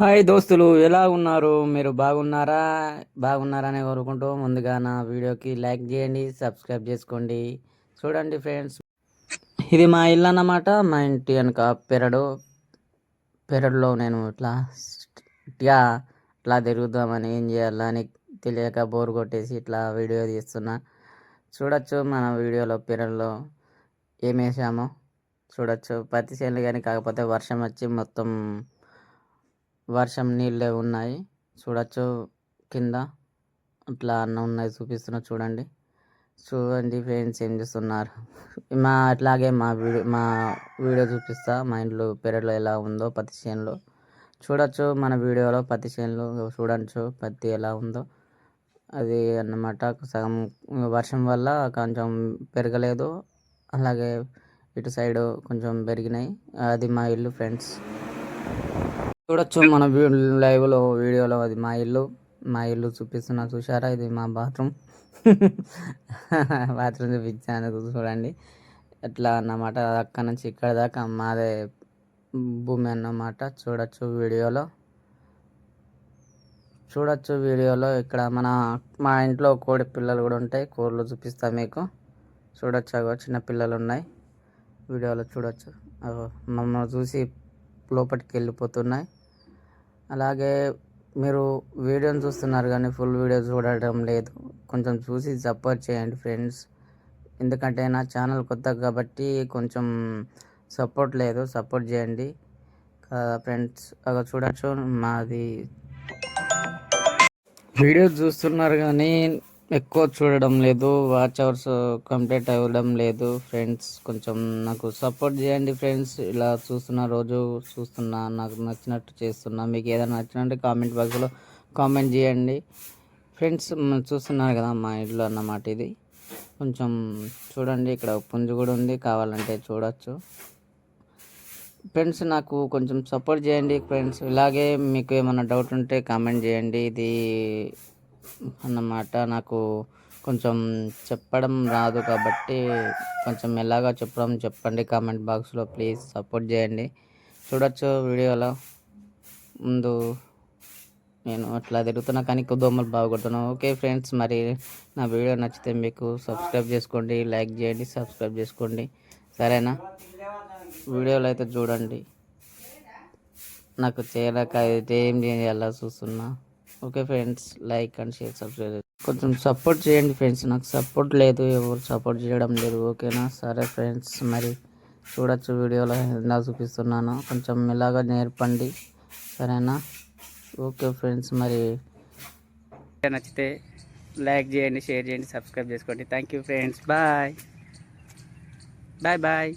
Hi దోస్తులు ఎలా ఉన్నారు? మీరు బాగున్నారా? బాగున్నారని కోరుకుంటూ ముందుగా నా వీడియోకి లైక్ చేయండి సబ్స్క్రైబ్ చేసుకోండి. చూడండి ఫ్రెండ్స్ ఇది మా ఇల్లు అన్నమాట. మా ఇంటి వెనక పెరడు పెరడులో నేను ఇట్లా ఇట్లా ఇట్లా తిరుగుదామని ఏం చేయాలని తెలియక బోర్ కొట్టేసి ఇట్లా వీడియో తీస్తున్నా. చూడొచ్చు మన వీడియోలో పెరడులో ఏం వేసామో. చూడొచ్చు. పత్తి చేనులు కానీ కాకపోతే వర్షం వచ్చి మొత్తం వర్షం నీళ్ళే ఉన్నాయి. చూడొచ్చు కింద. అట్లా అన్న ఉన్నాయి చూపిస్తున్నా చూడండి. చూడండి ఫ్రెండ్స్ ఏం చేస్తున్నారు. మా అట్లాగే మా వీడియో మా వీడియో చూపిస్తా. మా ఇంట్లో పెరట్లో ఎలా ఉందో పత్తి చేనులో. చూడొచ్చు మన వీడియోలో పత్తి చేనులు చూడొచ్చు పత్తి ఎలా ఉందో. అది అన్నమాట. సగం వర్షం వల్ల కొంచెం పెరగలేదు. అలాగే ఇటు సైడు కొంచెం పెరిగినాయి. అది మా ఇల్లు ఫ్రెండ్స్. చూడొచ్చు మన లైవ్లో వీడియోలో అది మా ఇల్లు. మా ఇల్లు చూపిస్తున్నా చూసారా ఇది మా బాత్రూమ్ బాత్రూమ్ చూపించాను చూడండి. ఎట్లా అన్నమాట? అక్కడ నుంచి ఇక్కడ దాకా మాదే భూమి అన్నమాట. చూడొచ్చు వీడియోలో చూడొచ్చు వీడియోలో ఇక్కడ మన మా ఇంట్లో కోడి పిల్లలు కూడా ఉంటాయి. కోళ్ళు చూపిస్తా మీకు. చూడొచ్చు అగో చిన్న పిల్లలు ఉన్నాయి. వీడియోలో చూడొచ్చు. మమ్మల్ని చూసి లోపలికి వెళ్ళిపోతున్నాయి. అలాగే మీరు వీడియోని చూస్తున్నారు కానీ ఫుల్ వీడియో చూడటం లేదు. కొంచెం చూసి సపోర్ట్ చేయండి ఫ్రెండ్స్ ఎందుకంటే నా ఛానల్ కొత్త కాబట్టి కొంచెం సపోర్ట్ లేదు. సపోర్ట్ చేయండి. ఫ్రెండ్స్ అక్కడ చూడొచ్చు మాది. వీడియో చూస్తున్నారు కానీ ఎక్కువ చూడడం లేదు వాచ్ అవర్స్ కంప్లీట్ అవ్వడం లేదు ఫ్రెండ్స్ కొంచెం నాకు సపోర్ట్ చేయండి ఫ్రెండ్స్ ఇలా చూస్తున్న రోజు చూస్తున్నా నాకు నచ్చినట్టు చేస్తున్నా. మీకు ఏదైనా నచ్చినట్టు కామెంట్ బాక్స్లో కామెంట్ చేయండి. ఫ్రెండ్స్ చూస్తున్నారు కదా మా ఇల్లు అన్నమాట ఇది. కొంచెం చూడండి ఇక్కడ పుంజు కూడా ఉంది కావాలంటే చూడొచ్చు. ఫ్రెండ్స్ నాకు కొంచెం సపోర్ట్ చేయండి ఫ్రెండ్స్ ఇలాగే మీకు ఏమైనా డౌట్ ఉంటే కామెంట్ చేయండి. ఇది అన్నమాట. నాకు కొంచెం చెప్పడం రాదు కాబట్టి కొంచెం ఎలాగా చెప్పడం చెప్పండి కామెంట్ బాక్స్లో ప్లీజ్ సపోర్ట్ చేయండి. చూడొచ్చు వీడియోలో. ముందు నేను అట్లా తిరుగుతున్నా కానీ దోమలు బాగుపడుతున్నాను ఓకే ఫ్రెండ్స్ మరి నా వీడియో నచ్చితే మీకు సబ్స్క్రైబ్ చేసుకోండి లైక్ చేయండి సబ్స్క్రైబ్ చేసుకోండి. సరేనా? వీడియోలు అయితే చూడండి. నాకు చేయలేక అయితే ఏం చేయాలో చూస్తున్నా. Okay friends like and share subscribe కొంచెం సపోర్ట్ చేయండి ఫ్రెండ్స్ నాకు సపోర్ట్ లేదు ఎవరు సపోర్ట్ చేయడం లేదు. ఓకేనా సరే ఫ్రెండ్స్ మరి చూడొచ్చు వీడియోలో ఎలా చూపిస్తున్నాను. కొంచెం ఇలాగా నేర్పండి. సరేనా? ఓకే ఫ్రెండ్స్ మరి నచ్చితే లైక్ చేయండి షేర్ చేయండి సబ్స్క్రైబ్ చేసుకోండి. Thank you friends bye bye bye